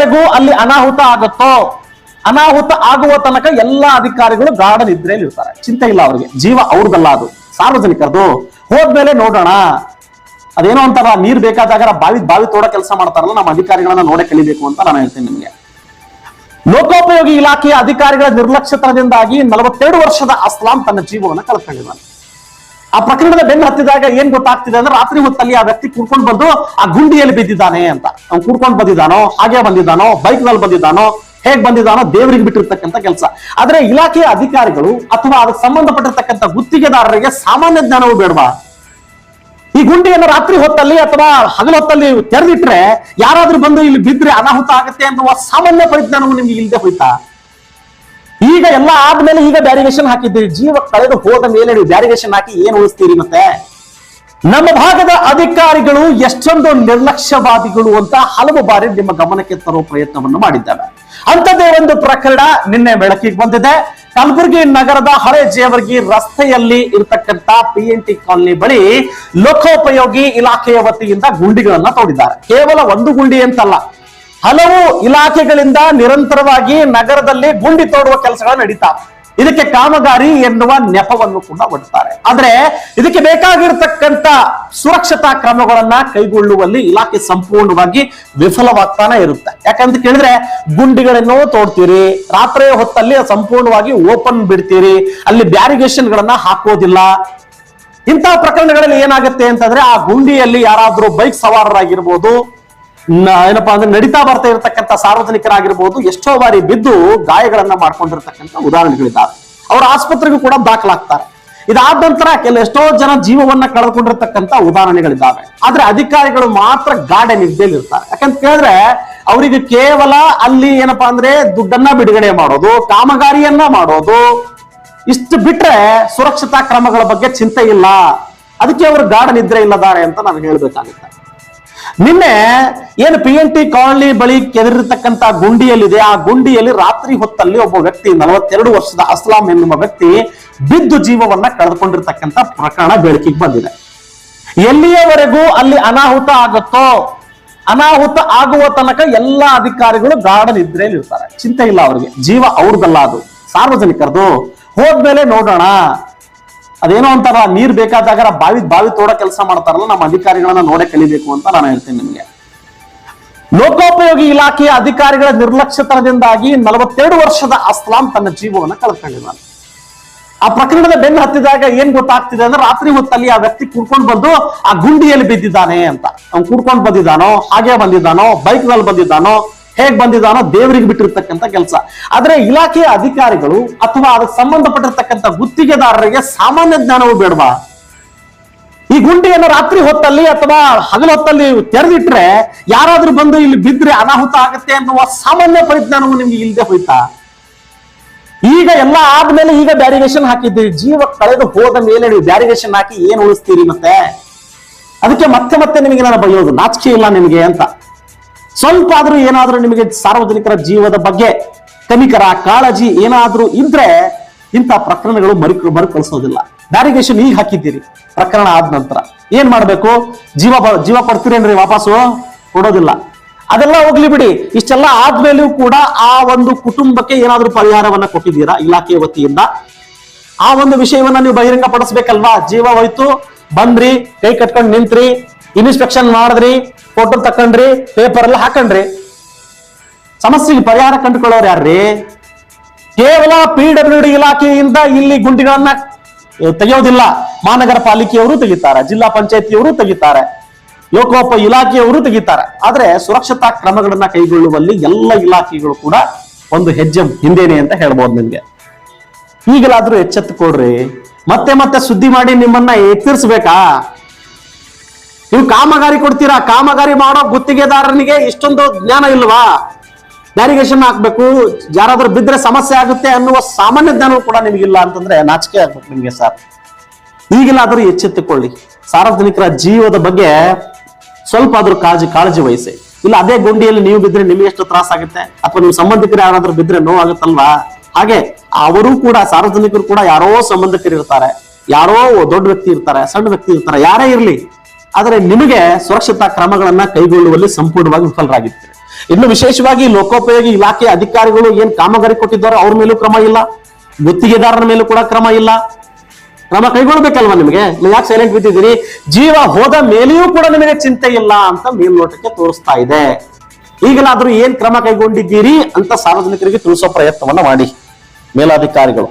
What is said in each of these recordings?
ಎಲ್ಲಿಯವರೆಗೂ ಅಲ್ಲಿ ಅನಾಹುತ ಆಗುತ್ತೋ? ಅನಾಹುತ ಆಗುವ ತನಕ ಎಲ್ಲಾ ಅಧಿಕಾರಿಗಳು ಗಾರ್ಡನ್ ನಿದ್ರೆಯಲ್ಲಿ ಇರ್ತಾರೆ. ಚಿಂತೆ ಇಲ್ಲ ಅವರಿಗೆ. ಜೀವ ಅವ್ರದಲ್ಲ ಅದು. ಸಾರ್ವಜನಿಕರದು. ಹೋದ್ಮೇಲೆ ನೋಡೋಣ. ಅದೇನೋ ಅಂತಾರ ನೀರ್ ಬೇಕಾದಾಗ ಬಾವಿ ಬಾವಿ ತೋಡ ಕೆಲಸ ಮಾಡ್ತಾರಲ್ಲ, ನಮ್ಮ ಅಧಿಕಾರಿಗಳನ್ನ ನೋಡೇ ಕಲಿಬೇಕು ಅಂತ ನಾನು ಹೇಳ್ತೀನಿ ನಿಮಗೆ. ಲೋಕೋಪಯೋಗಿ ಇಲಾಖೆಯ ಅಧಿಕಾರಿಗಳ ನಿರ್ಲಕ್ಷ್ಯತನದಿಂದಾಗಿ ನಲವತ್ತೆರಡು ವರ್ಷದ ಅಸ್ಲಾಂ ತನ್ನ ಜೀವವನ್ನು ಕಳ್ಕೊಂಡಿದ್ದಾನೆ. ಆ ಪ್ರಕರಣದ ಬೆನ್ನು ಹತ್ತಿದಾಗ ಏನ್ ಗೊತ್ತಾಗ್ತಿದೆ ಅಂದ್ರೆ ರಾತ್ರಿ ಹೊತ್ತಲ್ಲಿ ಆ ವ್ಯಕ್ತಿ ಕೂಡ್ಕೊಂಡು ಬಂದು ಆ ಗುಂಡಿಯಲ್ಲಿ ಬಿದ್ದಿದ್ದಾನೆ ಅಂತ. ಅವ್ನು ಕೂಡ್ಕೊಂಡು ಬಂದಿದ್ದಾನೋ, ಹಾಗೆ ಬಂದಿದ್ದಾನೋ ಬೈಕ್ನಲ್ಲಿ ಬಂದಿದ್ದಾನೋ, ಹೇಗ್ ಬಂದಿದ್ದಾನೋ ದೇವರಿಗೆ ಬಿಟ್ಟಿರ್ತಕ್ಕಂಥ ಕೆಲಸ. ಆದ್ರೆ ಇಲಾಖೆಯ ಅಧಿಕಾರಿಗಳು ಅಥವಾ ಅದಕ್ಕೆ ಸಂಬಂಧಪಟ್ಟಿರ್ತಕ್ಕಂಥ ಗುತ್ತಿಗೆದಾರರಿಗೆ ಸಾಮಾನ್ಯ ಜ್ಞಾನವೂ ಬೇಡವಾ? ಈ ಗುಂಡಿಯನ್ನು ರಾತ್ರಿ ಹೊತ್ತಲ್ಲಿ ಅಥವಾ ಹಗಲು ಹೊತ್ತಲ್ಲಿ ತೆರೆದಿಟ್ರೆ ಯಾರಾದ್ರೂ ಬಂದು ಇಲ್ಲಿ ಬಿದ್ರೆ ಅನಾಹುತ ಆಗುತ್ತೆ ಅನ್ನುವ ಸಾಮಾನ್ಯ ಪರಿಜ್ಞಾನವು ನಿಮ್ಗೆ ಇಲ್ಲದೆ ಹೋಯ್ತಾ? ಈಗ ಎಲ್ಲ ಆದ್ಮೇಲೆ ಈಗ ಬ್ಯಾರಿಗೇಷನ್ ಹಾಕಿದ್ದೀರಿ. ಜೀವ ಕಳೆದು ಹೋದ ಮೇಲೆ ನೀವು ಬ್ಯಾರಿಗೇಷನ್ ಹಾಕಿ ಏನ್ ಉಳಿಸ್ತೀರಿ ಮತ್ತೆ? ನಮ್ಮ ಭಾಗದ ಅಧಿಕಾರಿಗಳು ಎಷ್ಟೊಂದು ನಿರ್ಲಕ್ಷ್ಯವಾದಿಗಳು ಅಂತ ಹಲವು ಬಾರಿ ನಿಮ್ಮ ಗಮನಕ್ಕೆ ತರುವ ಪ್ರಯತ್ನವನ್ನು ಮಾಡಿದ್ದಾರೆ. ಅಂತದೇ ಒಂದು ಪ್ರಕರಣ ನಿನ್ನೆ ಬೆಳಕಿಗೆ ಬಂದಿದೆ. ಕಲಬುರಗಿ ನಗರದ ಹಳೆ ಜೇವರ್ಗಿ ರಸ್ತೆಯಲ್ಲಿ ಇರತಕ್ಕಂತ ಪಿ ಎನ್ ಟಿ ಕಾಲನಿ ಬಳಿ ಲೋಕೋಪಯೋಗಿ ಇಲಾಖೆಯ ವತಿಯಿಂದ ಗುಂಡಿಗಳನ್ನ ತೋಡಿದ್ದಾರೆ. ಕೇವಲ ಒಂದು ಗುಂಡಿ ಅಂತಲ್ಲ ಹಲವು ಇಲಾಖೆಗಳಿಂದ ನಿರಂತರವಾಗಿ ನಗರದಲ್ಲಿ ಗುಂಡಿ ತೋಡುವ ಕೆಲಸಗಳು ನಡೀತಾ ಇದಕ್ಕೆ ಕಾಮಗಾರಿ ಎನ್ನುವ ನೆಪವನ್ನು ಕೂಡ ಒಡ್ತಾರೆ. ಆದ್ರೆ ಇದಕ್ಕೆ ಬೇಕಾಗಿರತಕ್ಕಂತ ಸುರಕ್ಷತಾ ಕ್ರಮಗಳನ್ನ ಕೈಗೊಳ್ಳುವಲ್ಲಿ ಇಲಾಖೆ ಸಂಪೂರ್ಣವಾಗಿ ವಿಫಲವಾಗ್ತಾನೆ ಇರುತ್ತೆ. ಯಾಕಂತ ಕೇಳಿದ್ರೆ ಗುಂಡಿಗಳನ್ನು ತೋಡ್ತೀರಿ, ರಾತ್ರಿ ಹೊತ್ತಲ್ಲಿ ಸಂಪೂರ್ಣವಾಗಿ ಓಪನ್ ಬಿಡ್ತೀರಿ, ಅಲ್ಲಿ ಬ್ಯಾರಿಗೇಷನ್ ಗಳನ್ನ ಹಾಕೋದಿಲ್ಲ. ಇಂತಹ ಪ್ರಕರಣಗಳಲ್ಲಿ ಏನಾಗುತ್ತೆ ಅಂತಂದ್ರೆ ಆ ಗುಂಡಿಯಲ್ಲಿ ಯಾರಾದ್ರೂ ಬೈಕ್ ಸವಾರರಾಗಿರ್ಬೋದು ಏನಪ್ಪಾ ಅಂದ್ರೆ ನಡೀತಾ ಬರ್ತಾ ಇರತಕ್ಕಂಥ ಸಾರ್ವಜನಿಕರಾಗಿರ್ಬೋದು ಎಷ್ಟೋ ಬಾರಿ ಬಿದ್ದು ಗಾಯಗಳನ್ನ ಮಾಡ್ಕೊಂಡಿರ್ತಕ್ಕಂಥ ಉದಾಹರಣೆಗಳಿದ್ದಾವೆ ಅವರ ಆಸ್ಪತ್ರೆಗೂ ಕೂಡ ದಾಖಲಾಗ್ತಾರೆ. ಇದಾದ ನಂತರ ಕೆಲ ಎಷ್ಟೋ ಜನ ಜೀವವನ್ನ ಕಳೆದುಕೊಂಡಿರ್ತಕ್ಕಂಥ ಉದಾಹರಣೆಗಳಿದ್ದಾವೆ ಆದ್ರೆ ಅಧಿಕಾರಿಗಳು ಮಾತ್ರ ಗಾಢ ನಿದ್ದೆಯಲ್ಲಿ ಇರ್ತಾರೆ. ಯಾಕಂತ ಕೇಳಿದ್ರೆ ಅವರಿಗೆ ಕೇವಲ ಅಲ್ಲಿ ಏನಪ್ಪಾ ಅಂದ್ರೆ ದುಡ್ಡನ್ನ ಬಿಡುಗಡೆ ಮಾಡೋದು, ಕಾಮಗಾರಿಯನ್ನ ಮಾಡೋದು, ಇಷ್ಟು ಬಿಟ್ರೆ ಸುರಕ್ಷತಾ ಕ್ರಮಗಳ ಬಗ್ಗೆ ಚಿಂತೆ ಇಲ್ಲ. ಅದಕ್ಕೆ ಅವರು ಗಾಢ ನಿದ್ರೆ ಇಲ್ಲದಾರೆ ಅಂತ ನಾನು ಹೇಳ್ಬೇಕಾಗುತ್ತೆ. ನಿನ್ನೆ ಏನು ಪಿ ಎನ್ ಟಿ ಕಾಲನಿ ಬಳಿ ಕೆದರಿರ್ತಕ್ಕಂತ ಗುಂಡಿಯಲ್ಲಿದೆ. ಆ ಗುಂಡಿಯಲ್ಲಿ ರಾತ್ರಿ ಹೊತ್ತಲ್ಲಿ ಒಬ್ಬ ವ್ಯಕ್ತಿ, ನಲವತ್ತೆರಡು ವರ್ಷದ ಅಸ್ಲಾಂ ಎನ್ನುವ ವ್ಯಕ್ತಿ ಬಿದ್ದು ಜೀವವನ್ನ ಕಳೆದುಕೊಂಡಿರ್ತಕ್ಕಂಥ ಪ್ರಕರಣ ಬೆಳಕಿಗೆ ಬಂದಿದೆ. ಎಲ್ಲಿಯವರೆಗೂ ಅಲ್ಲಿ ಅನಾಹುತ ಆಗುತ್ತೋ, ಅನಾಹುತ ಆಗುವ ತನಕ ಎಲ್ಲಾ ಅಧಿಕಾರಿಗಳು ಗಾಢ ನಿದ್ರೆಯಲ್ಲಿ ಇರ್ತಾರೆ. ಚಿಂತೆ ಇಲ್ಲ ಅವರಿಗೆ. ಜೀವ ಅವ್ರದಲ್ಲ ಅದು. ಸಾರ್ವಜನಿಕರದು. ಹೋದ್ಮೇಲೆ ನೋಡೋಣ. ಅದೇನೋ ಅಂತಾರ ನೀರ್ ಬೇಕಾದಾಗ ಬಾವಿ ಬಾವಿ ತೋಡ ಕೆಲಸ ಮಾಡ್ತಾರಲ್ಲ, ನಮ್ಮ ಅಧಿಕಾರಿಗಳನ್ನ ನೋಡೇ ಕಲಿಬೇಕು ಅಂತ ನಾನು ಹೇಳ್ತೀನಿ ನಿಮ್ಗೆ. ಲೋಕೋಪಯೋಗಿ ಇಲಾಖೆಯ ಅಧಿಕಾರಿಗಳ ನಿರ್ಲಕ್ಷ್ಯತನದಿಂದಾಗಿ ನಲವತ್ತೆರಡು ವರ್ಷದ ಅಸ್ಲಾಂ ತನ್ನ ಜೀವವನ್ನು ಕಳ್ಕೊಂಡಿದ್ದಾನೆ. ಆ ಪ್ರಕರಣದ ಬೆನ್ನ ಹತ್ತಿದಾಗ ಏನ್ ಗೊತ್ತಾಗ್ತಿದೆ ಅಂದ್ರೆ ರಾತ್ರಿ ಹೊತ್ತಲ್ಲಿ ಆ ವ್ಯಕ್ತಿ ಕೂಡ್ಕೊಂಡು ಬಂದು ಆ ಗುಂಡಿಯಲ್ಲಿ ಬಿದ್ದಿದ್ದಾನೆ ಅಂತ. ಅವ್ನು ಕೂಡ್ಕೊಂಡು ಬಂದಿದ್ದಾನೋ, ಹಾಗೆ ಬಂದಿದ್ದಾನೋ ಬೈಕ್ನಲ್ಲಿ ಬಂದಿದ್ದಾನೋ ಹೇಗ್ ಬಂದಿದ್ದಾನೋ ದೇವರಿಗೆ ಬಿಟ್ಟಿರ್ತಕ್ಕಂಥ ಕೆಲಸ. ಆದ್ರೆ ಇಲಾಖೆಯ ಅಧಿಕಾರಿಗಳು ಅಥವಾ ಅದಕ್ಕೆ ಸಂಬಂಧಪಟ್ಟಿರ್ತಕ್ಕಂಥ ಗುತ್ತಿಗೆದಾರರಿಗೆ ಸಾಮಾನ್ಯ ಜ್ಞಾನವೂ ಬೇಡವಾ? ಈ ಗುಂಡಿಯನ್ನು ರಾತ್ರಿ ಹೊತ್ತಲ್ಲಿ ಅಥವಾ ಹಗಲು ಹೊತ್ತಲ್ಲಿ ತೆರೆದಿಟ್ರೆ ಯಾರಾದ್ರೂ ಬಂದು ಇಲ್ಲಿ ಬಿದ್ರೆ ಅನಾಹುತ ಆಗುತ್ತೆ ಅನ್ನುವ ಸಾಮಾನ್ಯ ಪರಿಜ್ಞಾನವು ನಿಮ್ಗೆ ಇಲ್ಲದೆ ಹೋಯ್ತಾ? ಈಗ ಎಲ್ಲ ಆದ್ಮೇಲೆ ಈಗ ಬ್ಯಾರಿಗೇಷನ್ ಹಾಕಿದ್ದೀರಿ ಜೀವ ಕಳೆದು ಹೋದ ಮೇಲೆ ನೀವು ಬ್ಯಾರಿಗೇಷನ್ ಹಾಕಿ ಏನ್ ಉಳಿಸ್ತೀರಿ ಮತ್ತೆ? ಅದಕ್ಕೆ ಮತ್ತೆ ಮತ್ತೆ ನಿಮಗೆ ನಾನು ಬಯ್ಯೋದು ನಾಚಿಕೆ ಇಲ್ಲ ನಿಮಗೆ ಅಂತ. ಸ್ವಲ್ಪ ಆದ್ರೂ ಏನಾದ್ರೂ ನಿಮಗೆ ಸಾರ್ವಜನಿಕರ ಜೀವದ ಬಗ್ಗೆ ಕನಿಕರ ಕಾಳಜಿ ಏನಾದ್ರೂ ಇದ್ರೆ ಇಂಥ ಪ್ರಕರಣಗಳು ಮರು ಮರುಕಳಿಸೋದಿಲ್ಲ. ಬ್ಯಾರಿಗೇಷನ್ ಈಗ ಹಾಕಿದ್ದೀರಿ. ಪ್ರಕರಣ ಆದ ನಂತರ. ಏನ್ ಮಾಡ್ಬೇಕು? ಜೀವ ಜೀವ ಕೊಡ್ತೀರೇನ್ರಿ ವಾಪಸ್ಸು? ಕೊಡೋದಿಲ್ಲ. ಅದೆಲ್ಲ ಹೋಗ್ಲಿ ಬಿಡಿ. ಇಷ್ಟೆಲ್ಲ ಆದ್ಮೇಲೂ ಕೂಡ ಆ ಒಂದು ಕುಟುಂಬಕ್ಕೆ ಏನಾದ್ರೂ ಪರಿಹಾರವನ್ನ ಕೊಟ್ಟಿದ್ದೀರಾ ಇಲಾಖೆಯ ವತಿಯಿಂದ? ಆ ಒಂದು ವಿಷಯವನ್ನ ನೀವು ಬಹಿರಂಗ ಪಡಿಸ್ಬೇಕಲ್ವಾ ಜೀವ ಹೋಯ್ತು, ಬಂದ್ರಿ, ಕೈ ಕಟ್ಕೊಂಡು ನಿಂತ್ರಿ ಇನ್ಸ್ಪೆಕ್ಷನ್ ಮಾಡಿದ್ರಿ ಫೋಟೋ ತಕೊಂಡ್ರಿ ಪೇಪರ್ ಎಲ್ಲ ಹಾಕೊಂಡ್ರಿ. ಸಮಸ್ಯೆಗೆ ಪರಿಹಾರ ಕಂಡುಕೊಳ್ಳೋರು ಯಾರ್ರಿ? ಕೇವಲ ಪಿ ಡಬ್ಲ್ಯೂ ಡಿ ಇಲಾಖೆಯಿಂದ ಇಲ್ಲಿ ಗುಂಡಿಗಳನ್ನ ತೆಗೆಯೋದಿಲ್ಲ. ಮಹಾನಗರ ಪಾಲಿಕೆಯವರು ತೆಗಿತಾರೆ, ಜಿಲ್ಲಾ ಪಂಚಾಯತಿಯವರು ತೆಗಿತಾರೆ ಲೋಕೋಪ ಇಲಾಖೆಯವರು ತೆಗಿತಾರೆ. ಆದ್ರೆ ಸುರಕ್ಷತಾ ಕ್ರಮಗಳನ್ನ ಕೈಗೊಳ್ಳುವಲ್ಲಿ ಎಲ್ಲ ಇಲಾಖೆಗಳು ಕೂಡ ಒಂದು ಹೆಜ್ಜೆ ಹಿಂದೇನೆ ಅಂತ ಹೇಳ್ಬೋದು ನಿಮ್ಗೆ. ಈಗಲಾದ್ರೂ ಎಚ್ಚೆತ್ತುಕೊಡ್ರಿ. ಮತ್ತೆ ಮತ್ತೆ ಸುದ್ದಿ ಮಾಡಿ ನಿಮ್ಮನ್ನ ಎಚ್ಚರಿಸ್ಬೇಕಾ ನೀವು ಕಾಮಗಾರಿ ಕೊಡ್ತೀರಾ? ಕಾಮಗಾರಿ ಮಾಡೋ ಗುತ್ತಿಗೆದಾರನಿಗೆ ಇಷ್ಟೊಂದು ಜ್ಞಾನ ಇಲ್ವಾ? ಬ್ಯಾರಿಗೇಷನ್ ಹಾಕ್ಬೇಕು. ಯಾರಾದ್ರೂ ಬಿದ್ರೆ ಸಮಸ್ಯೆ ಆಗುತ್ತೆ ಅನ್ನುವ ಸಾಮಾನ್ಯ ಜ್ಞಾನವೂ ಕೂಡ ನಿಮಗಿಲ್ಲ ಅಂತಂದ್ರೆ ನಾಚಿಕೆ ಆಗ್ಬೇಕು ನಿಮ್ಗೆ ಸರ್. ಈಗಿಲ್ಲಾದ್ರೂ ಎಚ್ಚೆತ್ತುಕೊಳ್ಳಿ. ಸಾರ್ವಜನಿಕರ ಜೀವದ ಬಗ್ಗೆ ಸ್ವಲ್ಪ ಆದ್ರೂ ಕಾಳಜಿ ಕಾಳಜಿ ವಹಿಸಿ. ಇಲ್ಲ, ಅದೇ ಗುಂಡಿಯಲ್ಲಿ ನೀವು ಬಿದ್ರೆ ನಿಮಗೆ ಎಷ್ಟು ತ್ರಾಸಾಗುತ್ತೆ ಅಥವಾ ನಿಮ್ಮ ಸಂಬಂಧಿಕರು ಯಾರಾದ್ರೂ ಬಿದ್ರೆ ನೋವಾಗುತ್ತಲ್ವಾ ಹಾಗೆ ಅವರು ಕೂಡ, ಸಾರ್ವಜನಿಕರು ಕೂಡ ಯಾರೋ ಸಂಬಂಧಿಕರು ಇರ್ತಾರೆ ಯಾರೋ ದೊಡ್ಡ ವ್ಯಕ್ತಿ ಇರ್ತಾರೆ, ಸಣ್ಣ ವ್ಯಕ್ತಿ ಇರ್ತಾರೆ, ಯಾರೇ ಇರ್ಲಿ ಆದರೆ ನಿಮಗೆ ಸುರಕ್ಷತಾ ಕ್ರಮಗಳನ್ನ ಕೈಗೊಳ್ಳುವಲ್ಲಿ ಸಂಪೂರ್ಣವಾಗಿ ವಿಫಲರಾಗಿರ್ತೀರಿ ಇನ್ನು ವಿಶೇಷವಾಗಿ ಲೋಕೋಪಯೋಗಿ ಇಲಾಖೆ ಅಧಿಕಾರಿಗಳು ಏನ್ ಕಾಮಗಾರಿ ಕೊಟ್ಟಿದ್ದಾರೋ ಅವ್ರ ಮೇಲೂ ಕ್ರಮ ಇಲ್ಲ, ಗುತ್ತಿಗೆದಾರರ ಮೇಲೂ ಕೂಡ ಕ್ರಮ ಇಲ್ಲ. ಕ್ರಮ ಕೈಗೊಳ್ಬೇಕಲ್ವಾ ನಿಮಗೆ? ಯಾಕೆ ಸೈಲೆಂಟ್ ಬಿದ್ದಿದ್ದೀರಿ? ಜೀವ ಹೋದ ಮೇಲೆಯೂ ಕೂಡ ನಿಮಗೆ ಚಿಂತೆ ಇಲ್ಲ ಅಂತ ಮೇಲ್ನೋಟಕ್ಕೆ ತೋರಿಸ್ತಾ ಇದೆ. ಈಗಲಾದ್ರೂ ಏನ್ ಕ್ರಮ ಕೈಗೊಂಡಿದ್ದೀರಿ ಅಂತ ಸಾರ್ವಜನಿಕರಿಗೆ ತಿಳಿಸೋ ಪ್ರಯತ್ನವನ್ನ ಮಾಡಿ ಮೇಲಾಧಿಕಾರಿಗಳು.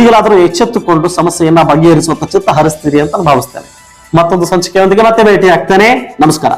ಈಗಲಾದ್ರೂ ಎಚ್ಚೆತ್ತುಕೊಂಡು ಸಮಸ್ಯೆಯನ್ನ ಬಗೆಹರಿಸುವಂತ ಚಿತ್ತ ಹರಿಸ್ತೀರಿ ಅಂತ ನಾನು ಭಾವಿಸ್ತೇನೆ. ಮತ್ತೊಂದು ಸಂಚಿಕೆಯೊಂದಿಗೆ ಮತ್ತೆ ಭೇಟಿ ಆಗ್ತೇನೆ ನಮಸ್ಕಾರ.